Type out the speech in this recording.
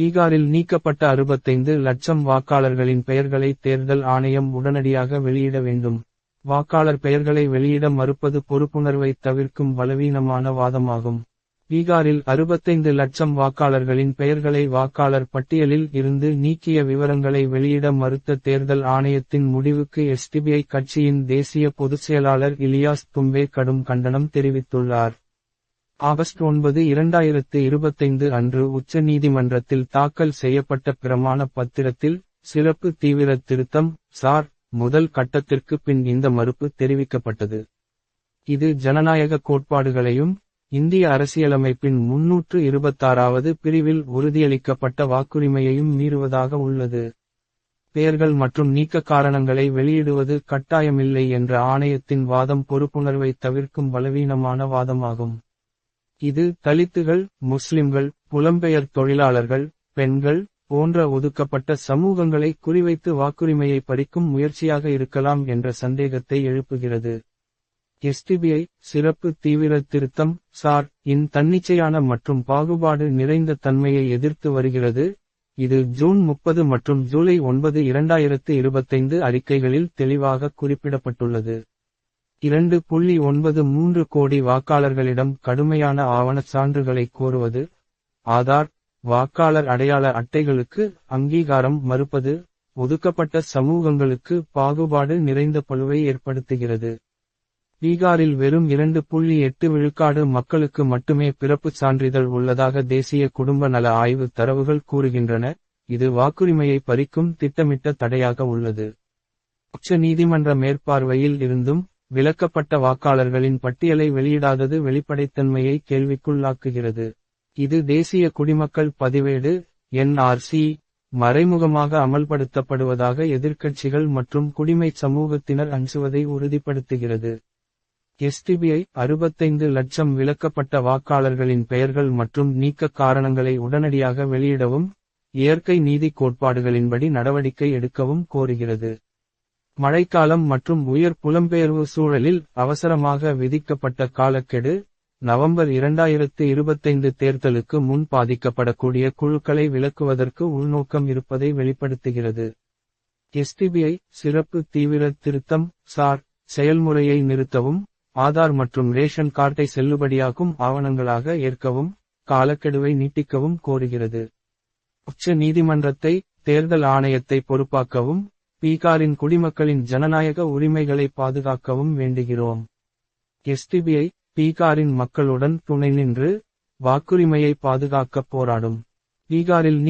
பீகாரில் நீக்கப்பட்ட அறுபத்தைந்து லட்சம் வாக்காளர்களின் பெயர்களை தேர்தல் ஆணையம் உடனடியாக வெளியிட வேண்டும். வாக்காளர் பெயர்களை வெளியிட மறுப்பது பொறுப்புணர்வை தவிர்க்கும் பலவீனமான வாதமாகும். பீகாரில் அறுபத்தைந்து லட்சம் வாக்காளர்களின் பெயர்களை வாக்காளர் பட்டியலில் இருந்து நீக்கிய விவரங்களை வெளியிட மறுத்த தேர்தல் ஆணையத்தின் முடிவுக்கு எஸ்டிபிஐ கட்சியின் தேசிய பொதுச் செயலாளர் இலியாஸ் தும்பே கடும் கண்டனம் தெரிவித்துள்ளார். ஆகஸ்ட் ஒன்பது இரண்டாயிரத்து இருபத்தைந்து அன்று உச்ச நீதிமன்றத்தில் தாக்கல் செய்யப்பட்ட பிரமாண பத்திரத்தில் சிறப்பு தீவிர திருத்தம் சார் முதல் கட்டத்திற்கு பின் இந்த மறுப்பு தெரிவிக்கப்பட்டது. இது ஜனநாயக கோட்பாடுகளையும் இந்திய அரசியலமைப்பின் முன்னூற்று இருபத்தாறாவது பிரிவில் உறுதியளிக்கப்பட்ட வாக்குரிமையையும் மீறுவதாக உள்ளது. பெயர்கள் மற்றும் நீக்க காரணங்களை வெளியிடுவது கட்டாயமில்லை என்ற ஆணையத்தின் வாதம் பொறுப்புணர்வை தவிர்க்கும் பலவீனமான வாதமாகும். இது தலித்துகள் முஸ்லிம்கள் புலம்பெயர் தொழிலாளர்கள் பெண்கள் போன்ற ஒதுக்கப்பட்ட சமூகங்களை குறிவைத்து வாக்குரிமையை பறிக்கும் முயற்சியாக இருக்கலாம் என்ற சந்தேகத்தை எழுப்புகிறது. எஸ்டிபிஐ சிறப்பு தீவிர திருத்தம் சார் இன் தன்னிச்சையான மற்றும் பாகுபாடு நிறைந்த தன்மையை எதிர்த்து வருகிறது. இது ஜூன் முப்பது மற்றும் ஜூலை ஒன்பது இரண்டாயிரத்து இருபத்தைந்து அறிக்கைகளில் தெளிவாக குறிப்பிடப்பட்டுள்ளது. இரண்டு புள்ளி ஒன்பது மூன்று கோடி வாக்காளர்களிடம் கடுமையான ஆவணச் சான்றுகளை கோருவது ஆதார் வாக்காளர் அடையாள அட்டைகளுக்கு அங்கீகாரம் மறுப்பது ஒதுக்கப்பட்ட சமூகங்களுக்கு பாகுபாடு நிறைந்த பழுவை ஏற்படுத்துகிறது. பீகாரில் வெறும் இரண்டு புள்ளி எட்டு விழுக்காடு மக்களுக்கு மட்டுமே பிறப்புச் சான்றிதழ் உள்ளதாக தேசிய குடும்ப நல ஆய்வு தரவுகள் கூறுகின்றன. இது வாக்குரிமையை பறிக்கும் திட்டமிட்ட தடையாக உள்ளது. உச்ச நீதிமன்ற மேற்பார்வையில் இருந்தும் விலக்கப்பட்ட வாக்காளர்களின் பட்டியலை வெளியிடாதது வெளிப்படைத்தன்மையை கேள்விக்குள்ளாக்குகிறது. இது தேசிய குடிமக்கள் பதிவேடு என்ஆர்சி மறைமுகமாக அமல்படுத்தப்படுவதாக எதிர்க்கட்சிகள் மற்றும் குடிமை சமூகத்தினர் அஞ்சுவதை உறுதிப்படுத்துகிறது. எஸ்டிபிஐ அறுபத்தைந்து லட்சம் விலக்கப்பட்ட வாக்காளர்களின் பெயர்கள் மற்றும் நீக்க காரணங்களை உடனடியாக வெளியிடவும் இயற்கை நீதி கோட்பாடுகளின்படி நடவடிக்கை எடுக்கவும் கோருகிறது. மழைக்காலம் மற்றும் உயர் புலம்பெயர்வு சூழலில் அவசரமாக விதிக்கப்பட்ட காலக்கெடு நவம்பர் இரண்டாயிரத்து இருபத்தைந்து தேர்தலுக்கு முன் பாதிக்கப்படக்கூடிய குழுக்களை விலக்குவதற்கு உள்நோக்கம் இருப்பதை வெளிப்படுத்துகிறது. எஸ்பிபிஐ சிறப்பு தீவிர திருத்தம் சார் செயல்முறையை நிறுத்தவும் ஆதார் மற்றும் ரேஷன் கார்டை செல்லுபடியாகும் ஆவணங்களாக ஏற்கவும் காலக்கெடுவை நீட்டிக்கவும் கோருகிறது. உச்ச நீதிமன்றத்தை தேர்தல் ஆணையத்தை பொறுப்பாக்கவும் பீகாரின் குடிமக்களின் ஜனநாயக உரிமைகளை பாதுகாக்கவும் வேண்டுகிறோம். எஸ்டிபிஐ பீகாரின் மக்களுடன் துணை நின்று வாக்குரிமையை பாதுகாக்க போராடும். பீகாரில்